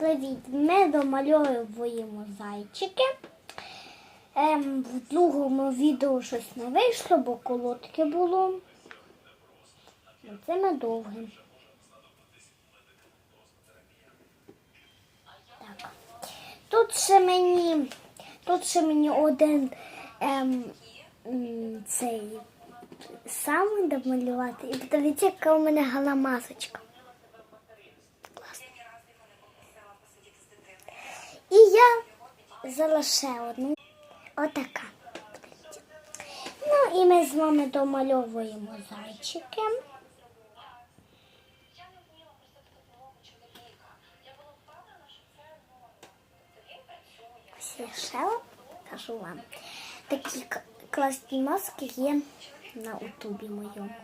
Привіт! Ми домальовуємо зайчики. Ем, в другому відео щось не вийшло, бо колодки було. Це ми довгим. Так. Тут ще мені, тут ще мені один ем, цей сам домалювати. І подивіться, яка у мене галамасочка. Класно. І я взяла ще одну. Отака. Ну і ми з вами домальовуємо зайчики. Ось я ще кажу вам. Такі класні маски є на утубі моєму.